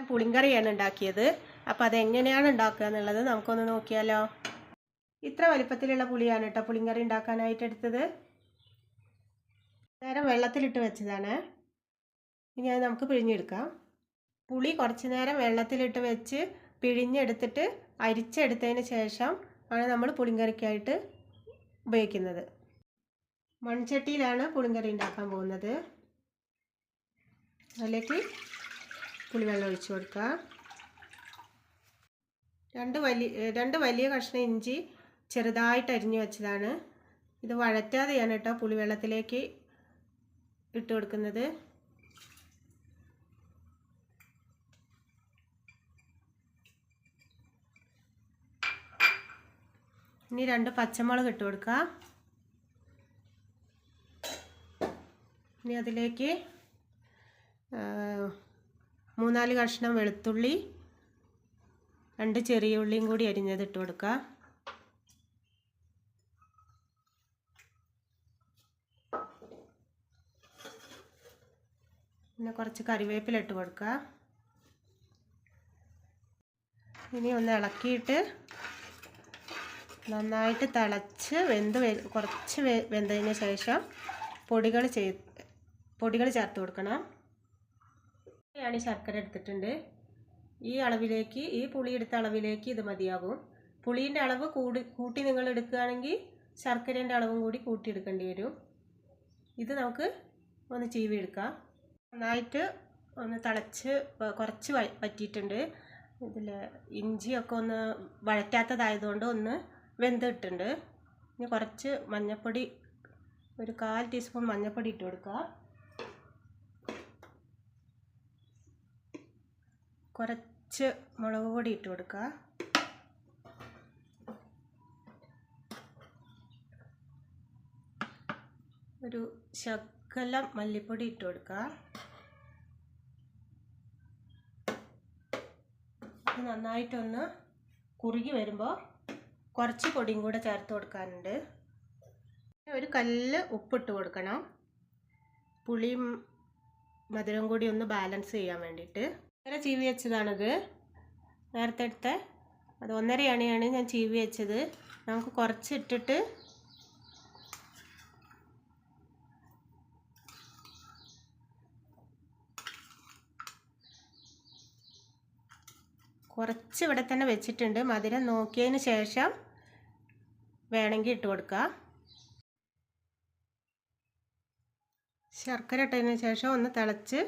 ഞാൻ പുളിങ്കറിയാണ് ഉണ്ടാക്കിയത്. അപ്പോൾ അതെങ്ങനെയാണ് ഉണ്ടാക്കുക എന്നുള്ളത് നമുക്കൊന്ന് നോക്കിയാലോ. ഇത്ര വലിപ്പത്തിലുള്ള പുളിയാണ് കേട്ടോ പുളിങ്കറി ഉണ്ടാക്കാനായിട്ട് എടുത്തത്. നേരം വെള്ളത്തിലിട്ട് വെച്ചതാണ്. ഇനി അത് നമുക്ക് പിഴിഞ്ഞെടുക്കാം. പുളി കുറച്ച് നേരം വെള്ളത്തിലിട്ട് വെച്ച് പിഴിഞ്ഞെടുത്തിട്ട് അരിച്ചെടുത്തതിന് ശേഷം ആണ് നമ്മൾ പുളിങ്കറിക്കായിട്ട് ഉപയോഗിക്കുന്നത്. മൺചട്ടിയിലാണ് പുളിങ്കറി ഉണ്ടാക്കാൻ പോകുന്നത്. അതിലേക്ക് പുളിവെള്ളം ഒഴിച്ച് കൊടുക്കുക. രണ്ട് വലിയ രണ്ട് വലിയ കഷ്ണം ഇഞ്ചി ചെറുതായിട്ട് അരിഞ്ഞു വെച്ചതാണ്. ഇത് വഴറ്റാതെയാണ് കേട്ടോ പുളിവെള്ളത്തിലേക്ക് ഇട്ട് കൊടുക്കുന്നത്. ഇനി രണ്ട് പച്ചമുളക് ഇട്ട് കൊടുക്കുക. ഇനി അതിലേക്ക് മൂന്നാൽ കഷ്ണം വെളുത്തുള്ളി രണ്ട് ചെറിയ ഉള്ളിയും കൂടി അരിഞ്ഞത് ഇട്ട് കൊടുക്കുക. പിന്നെ കുറച്ച് കറിവേപ്പില ഇട്ട് കൊടുക്കുക. ഇനി ഒന്ന് ഇളക്കിയിട്ട് നന്നായിട്ട് തിളച്ച് വെന്ത് കുറച്ച് വെന്തതിന് ശേഷം പൊടികൾ ചേ പൊടികൾ ചേർത്ത് കൊടുക്കണം. ഞാൻ ശർക്കര എടുത്തിട്ടുണ്ട്. ഈ അളവിലേക്ക് ഈ പുളി എടുത്ത അളവിലേക്ക് ഇത് മതിയാകും. പുളീന്റെ അളവ് കൂടി കൂട്ടി നിങ്ങൾ എടുക്കുകയാണെങ്കിൽ ശർക്കരേന്റെ അളവും കൂടി കൂട്ടിയെടുക്കേണ്ടി വരും. ഇത് നമുക്ക് ഒന്ന് ചീവി എടുക്കാം നന്നായിട്ട് ഒന്ന് തിളച്ച് കുറച്ച് പറ്റിയിട്ടുണ്ട് ഇതിൽ ഇഞ്ചിയൊക്കെ ഒന്ന് വഴറ്റാത്തതായതുകൊണ്ട് ഒന്ന് വെന്തിട്ടുണ്ട്. ഇനി കുറച്ച് മഞ്ഞൾപ്പൊടി ഒരു കാൽ ടീസ്പൂൺ മഞ്ഞൾപ്പൊടി ഇട്ട് കൊടുക്കുക കുറച്ച് മുളക് പൊടി ഇട്ട് കൊടുക്കുക. ഒരു ശകലം മല്ലിപ്പൊടി ഇട്ട് കൊടുക്കുക. നന്നായിട്ടൊന്ന് കുറുകി വരുമ്പോൾ കുറച്ച് പൊടിയും കൂടെ ചേർത്ത് കൊടുക്കാനുണ്ട്. ഒരു കല്ല് ഉപ്പിട്ട് കൊടുക്കണം. പുളിയും മധുരം കൂടി ഒന്ന് ബാലൻസ് ചെയ്യാൻ വേണ്ടിയിട്ട്. ഒന്നര ചീവി വെച്ചതാണിത്. നേരത്തെ എടുത്ത അത് ഒന്നര അണിയാണ് ഞാൻ ചീവി വെച്ചത്. നമുക്ക് കുറച്ച് ഇട്ടിട്ട് കുറച്ച് ഇവിടെ തന്നെ വെച്ചിട്ടുണ്ട്. മധുരം നോക്കിയതിന് ശേഷം വേണമെങ്കിൽ ഇട്ട് കൊടുക്കുക ശർക്കര ഇട്ടതിന് ശേഷം ഒന്ന് തിളച്ച്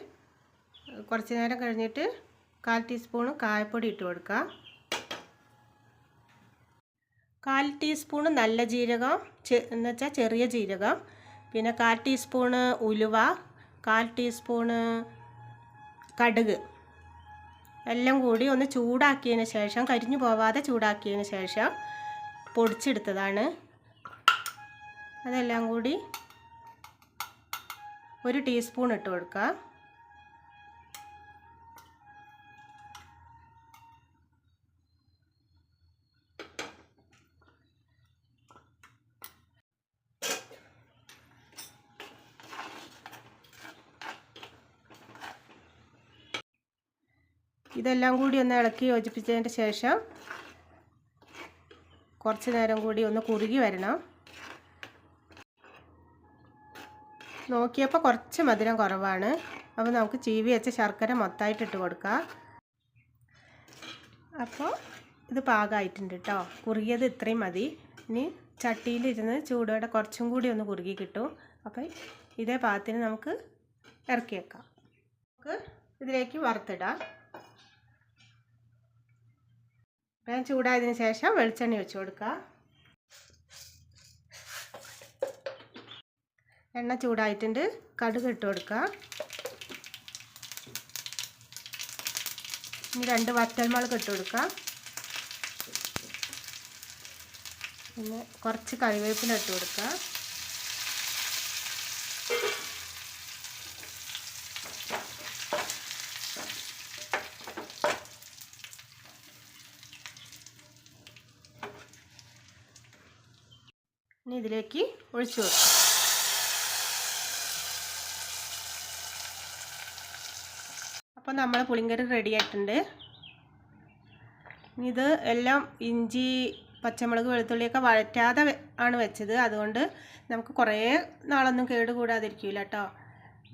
കുറച്ച് നേരം കഴിഞ്ഞിട്ട് കാൽ ടീസ്പൂണ് കായപ്പൊടി ഇട്ട് കൊടുക്കുക. കാൽ ടീസ്പൂണ് നല്ല ജീരകം എന്ന് വെച്ചാൽ ചെറിയ ജീരകം പിന്നെ കാൽ ടീസ്പൂണ് ഉലുവ കാൽ ടീസ്പൂണ് കടുക്. എല്ലാം കൂടി ഒന്ന് ചൂടാക്കിയതിന് ശേഷം കരിഞ്ഞു പോവാതെ ചൂടാക്കിയതിന് ശേഷം പൊടിച്ചെടുത്തതാണ്. അതെല്ലാം കൂടി ഒരു ടീസ്പൂൺ ഇട്ട് കൊടുക്കുക. ഇതെല്ലാം കൂടി ഒന്ന് ഇളക്കി യോജിപ്പിച്ചതിന് ശേഷം കുറച്ച് നേരം കൂടി ഒന്ന് കുറുകി വരണം. നോക്കിയപ്പോൾ കുറച്ച് മധുരം കുറവാണ്. അപ്പോൾ നമുക്ക് ചീവി വെച്ച ശർക്കര മൊത്തമായിട്ട് ഇട്ട് കൊടുക്കാം. അപ്പോൾ ഇത് പാകമായിട്ടുണ്ട് കേട്ടോ. കുറുകിയത് ഇത്രയും മതി. ഇനി ചട്ടിയിലിരുന്ന് ചൂടോടെ കുറച്ചും കൂടി ഒന്ന് കുറുകി കിട്ടും. അപ്പം ഇതേ പാകത്തിന് നമുക്ക് ഇറക്കി വെക്കാം. നമുക്ക് ഇതിലേക്ക് വറുത്തിടാം. പാൻ ചൂടായതിന് ശേഷം വെളിച്ചെണ്ണ ഒഴിച്ച് കൊടുക്കുക. എണ്ണ ചൂടായിട്ടുണ്ട്. കടുക് ഇട്ട് കൊടുക്കുക. ഇനി രണ്ട് വറ്റൽമുളക് ഇട്ട് കൊടുക്കുക. പിന്നെ കുറച്ച് കറിവേപ്പില ഇട്ട് കൊടുക്കുക. ഇനി ഇതിലേക്ക് ഒഴിച്ചു വെക്കും അപ്പോൾ നമ്മൾ പുളിങ്കറി റെഡി ആയിട്ടുണ്ട്. ഇനി ഇത് എല്ലാം ഇഞ്ചി പച്ചമുളക് വെളുത്തുള്ളിയൊക്കെ വഴറ്റാതെ ആണ് വെച്ചത്. അതുകൊണ്ട് നമുക്ക് കുറേ നാളൊന്നും കേട് കൂടാതിരിക്കില്ല കേട്ടോ.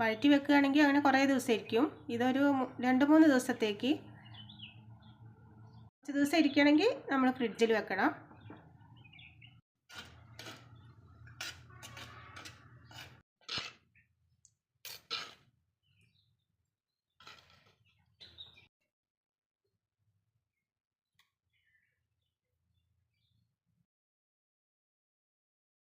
വഴറ്റി വെക്കുകയാണെങ്കിൽ അങ്ങനെ കുറേ ദിവസം ഇരിക്കും ഇതൊരു രണ്ട് മൂന്ന് ദിവസത്തേക്ക്. കുറച്ച് ദിവസം ഇരിക്കുകയാണെങ്കിൽ നമ്മൾ ഫ്രിഡ്ജിൽ വെക്കണം.